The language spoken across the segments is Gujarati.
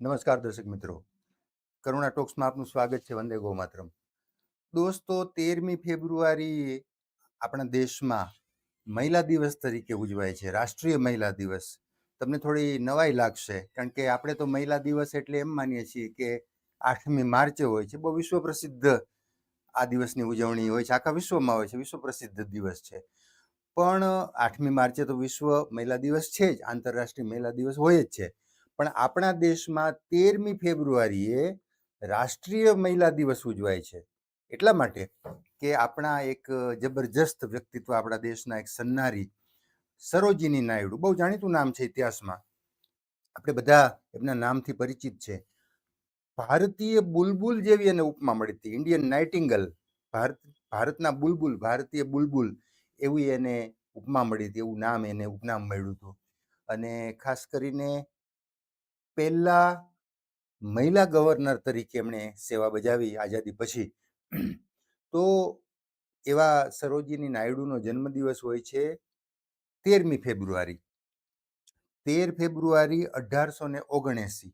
નમસ્કાર દર્શક મિત્રો. કરુણા ટોક્સમાં આપનું સ્વાગત છે વંદે ગૌમાતરમ. દોસ્તો, તેરમી ફેબ્રુઆરી આપણા દેશમાં મહિલા દિવસ તરીકે ઉજવાય છે, રાષ્ટ્રીય મહિલા દિવસ. તમને થોડી નવાઈ લાગશે, કારણ કે આપણે તો મહિલા દિવસ એટલે એમ માનીએ છીએ કે આઠમી માર્ચે હોય છે, બહુ વિશ્વ પ્રસિદ્ધ આ દિવસની ઉજવણી હોય છે, આખા વિશ્વમાં હોય છે વિશ્વ પ્રસિદ્ધ દિવસ છે. પણ આઠમી માર્ચે તો વિશ્વ મહિલા દિવસ છે જ, આંતરરાષ્ટ્રીય મહિલા દિવસ હોય જ છે. પણ આપણા દેશમાં તેરમી ફેબ્રુઆરીએ રાષ્ટ્રીય મહિલા દિવસ ઉજવાય છે. એટલા માટે કે આપણા એક જબરજસ્ત વ્યક્તિત્વ આપણા દેશના એક સન્નારી સરોજીની નાયડુ, બહુ જાણીતું નામ છે ઇતિહાસમાં. આપણે બધા એમના નામથી પરિચિત છે. ભારતીય બુલબુલ જેવી એને ઉપમા મળી હતી, ઇન્ડિયન નાઇટિંગલ, ભારત, ભારતના બુલબુલ, ભારતીય બુલબુલ એવી એને ઉપમા મળી હતી, એવું નામ એને ઉપનામ મળ્યું હતું. અને ખાસ કરીને પહેલા મહિલા ગવર્નર તરીકે એમણે સેવા બજાવી આઝાદી પછી. તો એવા સરોજીની નાયડુનો જન્મદિવસ હોય છે તેરમી ફેબ્રુઆરી. તેર ફેબ્રુઆરી અઢારસો ને ઓગણએંસી.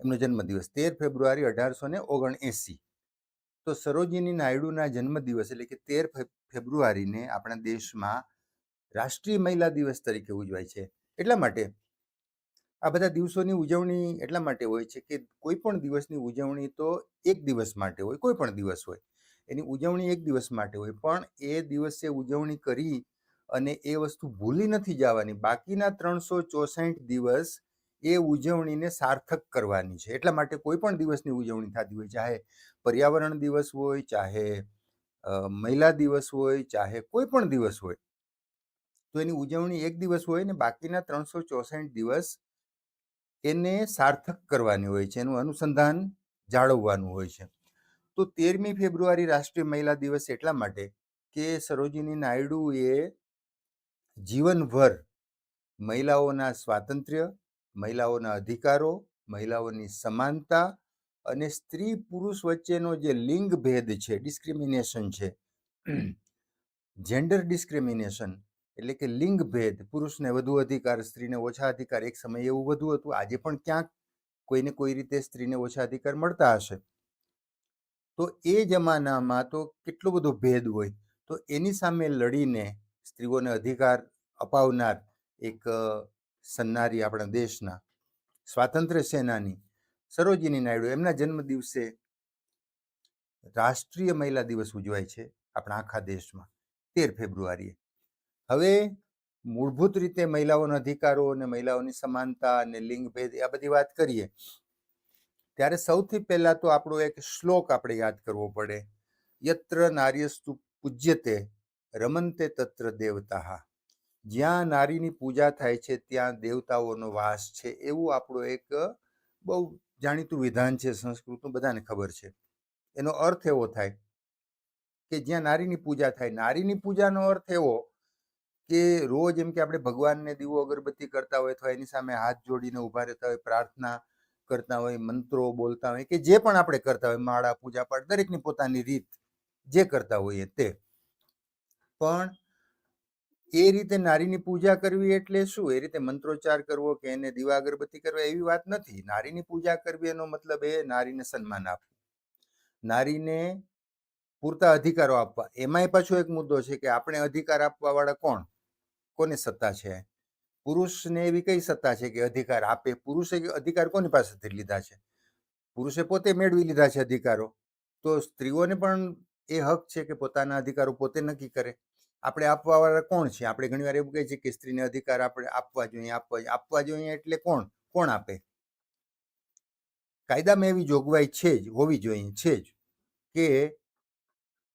એમનો જન્મદિવસ તેર ફેબ્રુઆરી અઢારસો ને ઓગણએંસી. તો સરોજીની નાયડુના જન્મદિવસ એટલે કે તેર ફેબ્રુઆરીને આપણા દેશમાં રાષ્ટ્રીય મહિલા દિવસ તરીકે ઉજવાય છે. એટલા માટે આ બધા દિવસોની ઉજવણી એટલા માટે હોય છે કે કોઈ પણ દિવસની ઉજવણી તો એક દિવસ માટે હોય કોઈ પણ દિવસ હોય. એની ઉજવણી એક દિવસ માટે હોય, પણ એ દિવસે ઉજવણી કરી અને એ વસ્તુ ભૂલી નથી જવાની. બાકીના ત્રણસો ચોસઠ દિવસ એ ઉજવણીને સાર્થક કરવાની છે. એટલા માટે કોઈ પણ દિવસની ઉજવણી થતી હોય, ચાહે પર્યાવરણ દિવસ હોય, ચાહે મહિલા દિવસ હોય, ચાહે કોઈ પણ દિવસ હોય. તો એની ઉજવણી એક દિવસ હોય ને બાકીના ત્રણસો ચોસઠ દિવસ એને સાર્થક કરવાની હોય છે એનું અનુસંધાન જાળવવાનું હોય છે. તો તેરમી ફેબ્રુઆરી રાષ્ટ્રીય મહિલા દિવસ એટલા માટે કે સરોજિની નાયડુએ જીવનભર મહિલાઓના સ્વાતંત્ર્ય મહિલાઓના અધિકારો મહિલાઓની સમાનતા અને સ્ત્રી પુરુષ વચ્ચેનો જે લિંગ ભેદ છે ડિસ્ક્રિમિનેશન છે જેન્ડર ડિસ્ક્રિમિનેશન એટલે કે લિંગ ભેદ પુરુષને વધુ અધિકાર, સ્ત્રીને ઓછા અધિકાર, એક સમય એવું વધુ હતું, આજે પણ ક્યાંક કોઈને કોઈ રીતે સ્ત્રીને ઓછા અધિકાર મળતા હશે. તો એ જમાનામાં તો કેટલો બધો ભેદ હોય. તો એની સામે લડીને સ્ત્રીઓને અધિકાર અપાવનાર એક સન્નારી આપણા દેશના સ્વાતંત્ર્ય સેનાની સરોજિની નાયડુ, એમના જન્મ દિવસે રાષ્ટ્રીય મહિલા દિવસ ઉજવાય છે આપણા આખા દેશમાં, તેર ફેબ્રુઆરીએ. હવે મૂળભૂત રીતે મહિલાઓના અધિકારો અને મહિલાઓની સમાનતા અને લિંગભેદ આ બધી વાત કરીએ, ત્યારે સૌથી પહેલા તો આપણો એક શ્લોક આપણે યાદ કરવો પડે. યત્ર નાર્યસ્તુ પૂજ્યતે રમંતે તત્ર દેવતા જ્યાં નારીની પૂજા થાય છે, ત્યાં દેવતાઓનો વાસ છે, એવું આપણો એક બહુ જાણીતું વિધાન છે સંસ્કૃતનું, બધાને ખબર છે. એનો અર્થ એવો થાય કે જ્યાં નારીની પૂજા થાય, નારીની પૂજાનો અર્થ એવો કે રોજ એમ કે આપણે ભગવાનને દીવો અગરબત્તી કરતા હોય, અથવા એની સામે હાથ જોડીને ઊભા રહેતા હોય, પ્રાર્થના કરતા હોય, મંત્રો બોલતા હોય, કે જે પણ આપણે કરતા હોય, માળા પૂજા પાઠ દરેકની પોતાની રીત જે કરતા હોઈએ તે. પણ એ રીતે નારીની પૂજા કરવી એટલે શું? એ રીતે મંત્રોચ્ચાર કરવો કે એને દીવા અગરબત્તી કરવા એવી વાત નથી. નારીની પૂજા કરવી એનો મતલબ એ નારીને સન્માન આપવું. નારીને પૂરતા અધિકારો આપવા. એમાંય પાછો એક મુદ્દો છે કે આપણે અધિકાર આપવા વાળા કોણ? કોને સત્તા છે? પુરુષને એવી કઈ સત્તા છે કે અધિકાર આપે? પુરુષે અધિકાર કોની પાસેથી લીધા છે? પુરુષે પોતે મેળવી લીધા છે અધિકારો. તો સ્ત્રીઓને પણ એ હક છે કે પોતાના અધિકારો પોતે નક્કી કરે. આપણે આપવાવાળા કોણ છે? આપણે ઘણીવાર એવું કહે છે કે સ્ત્રીને અધિકાર આપણે આપવા જોઈએ આપવા જોઈએ. આપવા જોઈએ એટલે કોણ? કોણ આપે? કાયદામાં એવી જોગવાઈ છે જ, હોવી જોઈએ, છે જ કે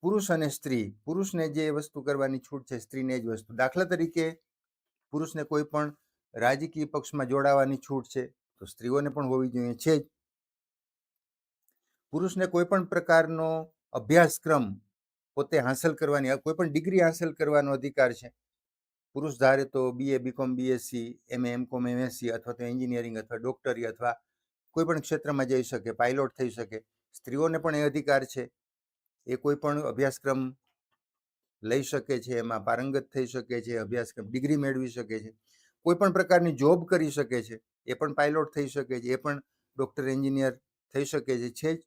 પુરુષ અને સ્ત્રી. પુરુષને જે વસ્તુ કરવાની છૂટ છે, સ્ત્રીને જ વસ્તુ. દાખલા તરીકે, પુરુષને કોઈ પણ રાજકીય પક્ષમાં જોડાવાની છૂટ છે, તો સ્ત્રીઓને પણ હોવી જોઈએ છે જ. પુરુષને કોઈ પણ પ્રકારનો અભ્યાસક્રમ પોતે હાંસલ કરવાની કોઈ પણ ડિગ્રી હાંસલ કરવાનો અધિકાર છે. પુરુષ ધારે તો BA BCom BSc M MCom MSc અથવા તો એન્જિનિયરિંગ અથવા ડોક્ટરી અથવા કોઈ પણ ક્ષેત્રમાં જઈ શકે, પાયલોટ થઈ શકે. સ્ત્રીઓને પણ એ અધિકાર છે. એ કોઈ પણ અભ્યાસક્રમ લઈ શકે છે, એમાં પારંગત થઈ શકે છે, અભ્યાસક્રમ, ડિગ્રી મેળવી શકે છે. કોઈ પણ પ્રકારની જોબ કરી શકે છે, એ પણ પાયલોટ થઈ શકે છે, એ પણ ડૉક્ટર, એન્જિનિયર થઈ શકે છે છે જ.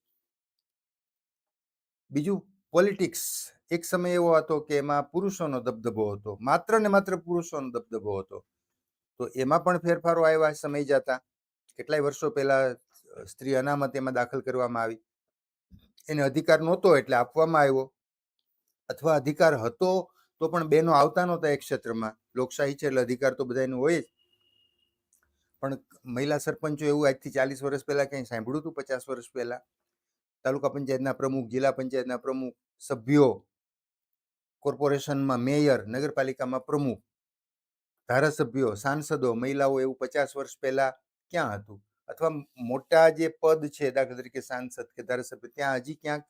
બીજું, પોલિટિક્સ. એક સમય એવો હતો કે એમાં પુરુષોનો દબદબો હતો, માત્ર ને માત્ર પુરુષોનો દબદબો હતો. તો એમાં પણ ફેરફારો આવ્યા, સમય જતા. કેટલાય વર્ષો પહેલા સ્ત્રી અનામત એમાં દાખલ કરવામાં આવી. એને અધિકાર નહોતો એટલે આપવામાં આવ્યો. અથવા અધિકાર હતો તો પણ બેનો આવતા નહોતા એક ક્ષેત્રમાં. લોકશાહી છે એટલે અધિકાર તો બધાને હોય જ. પણ મહિલા સરપંચો એવું આજથી ચાલીસ વર્ષ પહેલાં ક્યાંય સાંભળ્યું હતું? પચાસ વર્ષ પહેલાં? તાલુકા પંચાયતના પ્રમુખ, જિલ્લા પંચાયતના પ્રમુખ, સભ્યો, કોર્પોરેશનમાં મેયર, નગરપાલિકામાં પ્રમુખ, ધારાસભ્યો, સાંસદો, મહિલાઓ એવું પચાસ વર્ષ પહેલાં ક્યાં હતું? અથવા મોટા જે પદ છે, દાખલા તરીકે સાંસદ કે ધારાસભ્ય, ત્યાં હજી ક્યાંક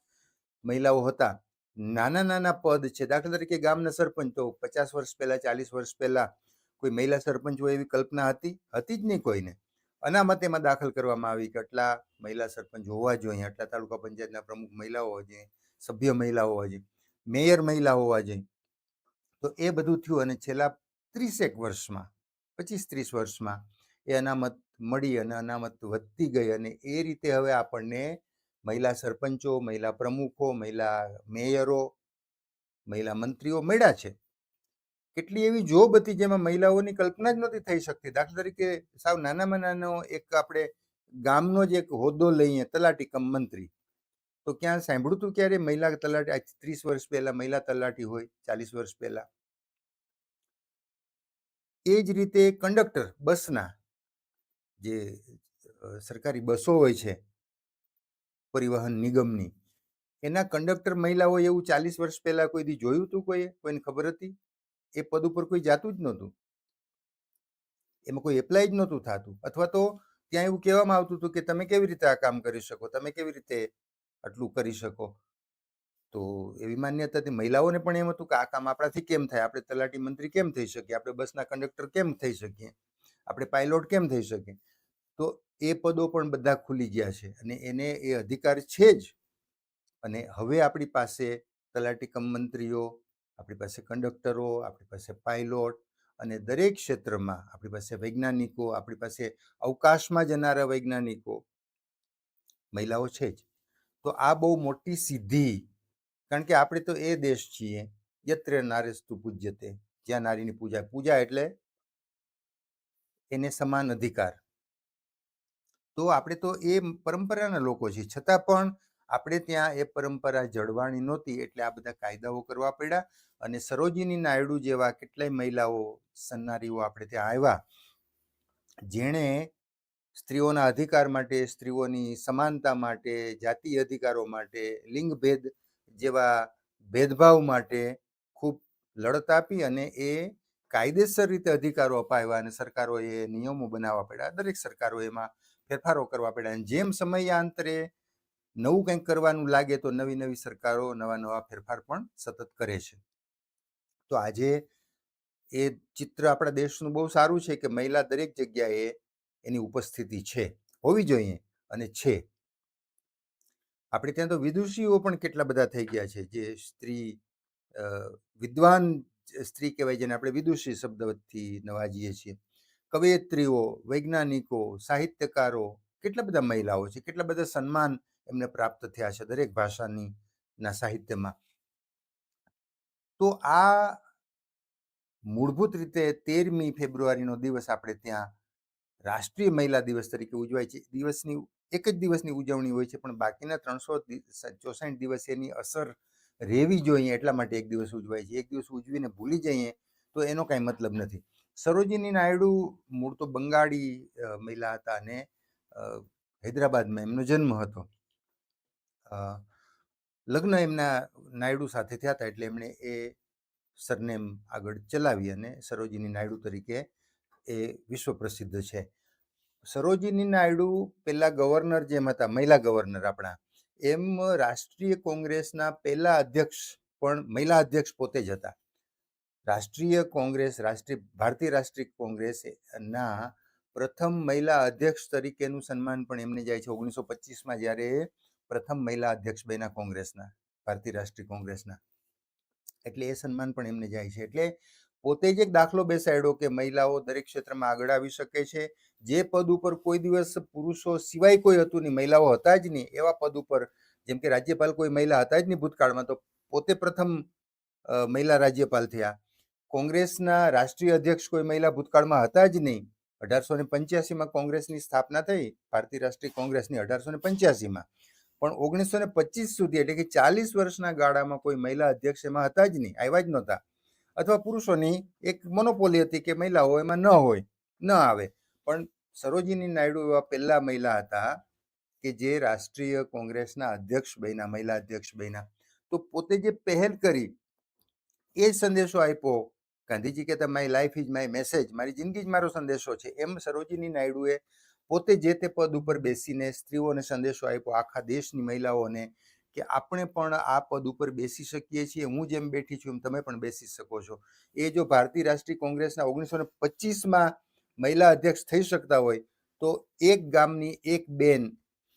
મહિલાઓ હતા. નાના નાના પદ છે. દાખલા તરીકે ગામના સરપંચ તો પચાસ વર્ષ પહેલા, ચાલીસ વર્ષ પહેલા કોઈ મહિલા સરપંચ હોય એવી કલ્પના હતી? હતી જ નહીં કોઈને. અનામત એમાં દાખલ કરવામાં આવી કે આટલા મહિલા સરપંચ હોવા જોઈએ, આટલા તાલુકા પંચાયતના પ્રમુખ મહિલાઓ હોવા જોઈએ, સભ્ય મહિલા હોવા જોઈએ, મેયર મહિલા હોવા જોઈએ. તો એ બધું થયું અને છેલ્લા ત્રીસેક વર્ષમાં, પચીસ ત્રીસ વર્ષમાં એ અનામત મળી અને અનામત વધતી ગઈ અને એ રીતે હવે આપણને મહિલા સરપંચો, મહિલા પ્રમુખો, મહિલા મેયરો, મહિલા મંત્રીઓ મળ્યા છે. કેટલી એવી જોબ હતી જેમાં મહિલાઓની કલ્પના જ નહોતી થઈ શકતી. દાખલા તરીકે સાવ નાનામાં નાનો એક આપણે ગામનો જ એક હોદ્દો લઈએ, તલાટી કમ મંત્રી. તો ક્યાં સાંભળ્યું તું ક્યારે મહિલા તલાટી? આજ ત્રીસ વર્ષ પહેલા મહિલા તલાટી હોય, ચાલીસ વર્ષ પહેલા. એ જ રીતે કંડક્ટર બસના જે સરકારી બસો હોય છે, પરિવહન નિગમની, એના કંડક્ટર મહિલાઓ એવું ચાલીસ વર્ષ પહેલા કોઈ દી જોયું હતું કોઈએ? કોઈને ખબર હતી? એ પદ ઉપર કોઈ જાતું જ નહોતું. એમાં કોઈ એપ્લાય જ નહોતું થતું. અથવા તો ત્યાં એવું કહેવામાં આવતું હતું કે તમે કેવી રીતે આ કામ કરી શકો? તમે કેવી રીતે આટલું કરી શકો? તો એવી માન્યતા હતી. મહિલાઓને પણ એમ હતું કે આ કામ આપણાથી કેમ થાય? આપણે તલાટી મંત્રી કેમ થઈ શકીએ? આપણે બસના કંડક્ટર કેમ થઈ શકીએ? આપણે પાયલોટ કેમ થઈ શકીએ? તો એ પદો પણ બધા ખુલી ગયા છે અને એને એ અધિકાર છે જ. અને હવે આપણી પાસે તલાટી કમ મંત્રીઓ, આપણી પાસે કંડક્ટરો, આપણી પાસે પાયલોટ અને દરેક ક્ષેત્રમાં આપણી પાસે વૈજ્ઞાનિકો, આપણી પાસે અવકાશમાં જનારા વૈજ્ઞાનિકો, મહિલાઓ છે જ. તો આ બહુ મોટી સિદ્ધિ, કારણ કે આપણે તો એ દેશ છીએ, યત્ર નારેસ્તુ પૂજ્યતે, જ્યાં નારીની પૂજા પૂજા એટલે એને સમાન અધિકાર. તો આપણે તો એ પરંપરાના લોકો છીએ. છતાં પણ આપણે ત્યાં એ પરંપરા જળવાણી નહોતી એટલે આ બધા કાયદાઓ કરવા પડ્યા અને સરોજિની નાયડુ જેવા કેટલાય મહિલાઓ, સન્નારીઓ આપણે ત્યાં આવ્યા. જેણે સ્ત્રીઓના અધિકાર માટે, સ્ત્રીઓની સમાનતા માટે, જાતિ અધિકારો માટે લિંગ ભેદ જેવા ભેદભાવ માટે ખૂબ લડત આપી અને એ કાયદેસર રીતે અધિકારો અપાવ્યા અને સરકારોએ નિયમો બનાવવા પડ્યા. દરેક સરકારો એમાં ફેરફારો કરવા પડ્યા અને જેમ સમયાંતરે નવું કંઈક કરવાનું લાગે તો નવી નવી સરકારો નવા નવા ફેરફાર પણ સતત કરે છે. તો આજે એ ચિત્ર આપણા દેશનું બહુ સારું છે કે મહિલા દરેક જગ્યાએ એની ઉપસ્થિતિ છે, હોવી જોઈએ અને છે. આપણે ત્યાં તો વિદુષીઓ પણ કેટલા બધા થઈ ગયા છે, જે સ્ત્રી વિદ્વાન સ્ત્રી કહેવાય જેને આપણે વિદુષી શબ્દથી નવાજીએ છીએ. કવયત્રીઓ, વૈજ્ઞાનિકો, સાહિત્યકારો, કેટલા બધા મહિલાઓ છે? કેટલા બધા સન્માન એમને પ્રાપ્ત થયા છે દરેક ભાષાની ના સાહિત્યમાં? તો આ મૂળભૂત રીતે તેરમી ફેબ્રુઆરીનો દિવસ આપણે ત્યાં રાષ્ટ્રીય મહિલા દિવસ તરીકે ઉજવાય છે. દિવસની, એક જ દિવસની ઉજવણી હોય છે, પણ બાકીના ત્રણસો ચોસાઠ દિવસ એની અસર રહેવી જોઈએ એટલા માટે એક દિવસ ઉજવાય છે. એક દિવસ ઉજવીને ભૂલી જઈએ તો એનો કાંઈ મતલબ નથી. સરોજિની નાયડુ મૂળ તો બંગાળી મહિલા હતા અને હૈદરાબાદમાં એમનો જન્મ હતો. લગ્ન એમના નાયડુ સાથે થયા હતા એટલે એમણે એ સરનેમ આગળ ચલાવી અને સરોજિની નાયડુ તરીકે એ વિશ્વ પ્રસિદ્ધ છે. સરોજિની નાયડુ પહેલા ગવર્નર જેમ હતા, મહિલા ગવર્નર આપણા, એમ રાષ્ટ્રીય કોંગ્રેસના પહેલા અધ્યક્ષ પણ મહિલા અધ્યક્ષ પોતે જ હતા. રાષ્ટ્રીય કોંગ્રેસ, રાષ્ટ્રીય, ભારતીય રાષ્ટ્રીય કોંગ્રેસના પ્રથમ મહિલા અધ્યક્ષ તરીકેનું સન્માન પણ એમને જાય છે. ઓગણીસો પચીસમાં જ્યારે પ્રથમ મહિલા અધ્યક્ષ બન્યા કોંગ્રેસના, ભારતીય રાષ્ટ્રીય કોંગ્રેસના. એટલે એ સન્માન પણ એમને જાય છે. એટલે પોતે જ એક દાખલો બેસાડ્યો કે મહિલાઓ દરેક ક્ષેત્રમાં આગળ આવી શકે છે. જે પદ ઉપર કોઈ દિવસ પુરુષો સિવાય કોઈ હતું નહીં, મહિલાઓ હતા જ નહીં, એવા પદ ઉપર, જેમ કે રાજ્યપાલ કોઈ મહિલા હતા જ નહીં ભૂતકાળમાં, તો પોતે પ્રથમ મહિલા રાજ્યપાલ થયા. કોંગ્રેસના રાષ્ટ્રીય અધ્યક્ષ કોઈ મહિલા ભૂતકાળમાં હતા જ નહીં. અઢારસો ને પંચ્યાસીમાં કોંગ્રેસની સ્થાપના થઈ. ભારતીય રાષ્ટ્રીય કોંગ્રેસની અઢારસો ને પંચ્યાસીમાં. પણ ઓગણીસો ને પચીસ સુધી એટલે કે ચાલીસ વર્ષના ગાળામાં કોઈ મહિલા અધ્યક્ષ એમાં હતા જ નહીં. આવ્યા જ નહોતા. અથવા પુરુષોની એક મોનોપોલી હતી કે મહિલાઓ એમાં ન હોય, ન આવે. પણ સરોજિની નાયડુ એવા પહેલા મહિલા હતા કે જે રાષ્ટ્રીય કોંગ્રેસના અધ્યક્ષ બન્યા, મહિલા અધ્યક્ષ બન્યા. તો પોતે જે પહેલ કરી, એ સંદેશો આપ્યો ગાંધીજી કહેતા my life is my message મારી જિંદગી જ મારો સંદેશો છે. એમ સરોજિની નાયડુએ પોતે જે તે પદ ઉપર બેસીને સ્ત્રીઓને સંદેશો આપ્યો, આખા દેશની મહિલાઓને કે આપણે પણ આ પદ ઉપર બેસી શકીએ છીએ. હું જેમ બેઠી છું એમ તમે પણ બેસી શકો છો. એ જો ભારતીય રાષ્ટ્રીય કોંગ્રેસના ઓગણીસો ને પચીસમાં મહિલા અધ્યક્ષ થઈ શકતા હોય, તો એક ગામની એક બેન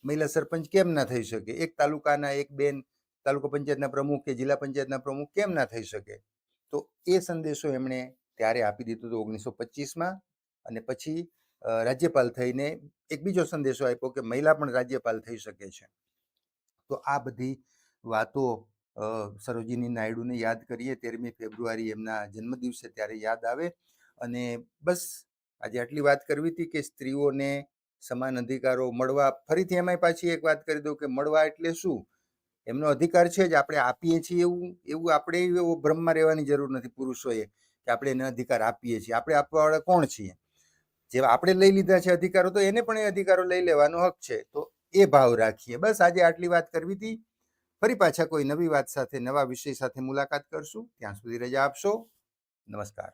મહિલા સરપંચ કેમ ના થઈ શકે? એક તાલુકાના એક બેન તાલુકા પંચાયતના પ્રમુખ કે જિલ્લા પંચાયતના પ્રમુખ કેમ ના થઈ શકે? તો એ સંદેશો એમણે ત્યારે આપી દીધો હતો ઓગણીસો પચીસમાં અને પછી રાજ્યપાલ થઈને એક બીજો સંદેશો આપ્યો કે મહિલા પણ રાજ્યપાલ થઈ શકે છે. તો આ બધી વાતો સરોજીની નાયડુને યાદ કરીએ તેરમી ફેબ્રુઆરી એમના જન્મદિવસે ત્યારે યાદ આવે અને બસ આજે આટલી વાત કરવી હતી કે સ્ત્રીઓને સમાન અધિકારો મળવા ફરીથી એમાંય પાછી એક વાત કરી દઉં કે મળવા એટલે શું? એમનો અધિકાર છે જ આપણે આપીએ છીએ એવું એવું આપણે એવો ભ્રમમાં રહેવાની જરૂર નથી પુરુષોએ કે આપણે એને અધિકાર આપીએ છીએ. આપણે આપવાવાળા કોણ છીએ? જે આપણે લઈ લીધા છે અધિકારો તો એને પણ એ અધિકારો લઈ લેવાનો હક છે. તો એ ભાવ રાખીએ. બસ આજે આટલી વાત કરવી હતી. ફરી પાછા કોઈ નવી વાત સાથે, નવા વિષય સાથે મુલાકાત કરશું. ત્યાં સુધી રજા આપશો. નમસ્કાર.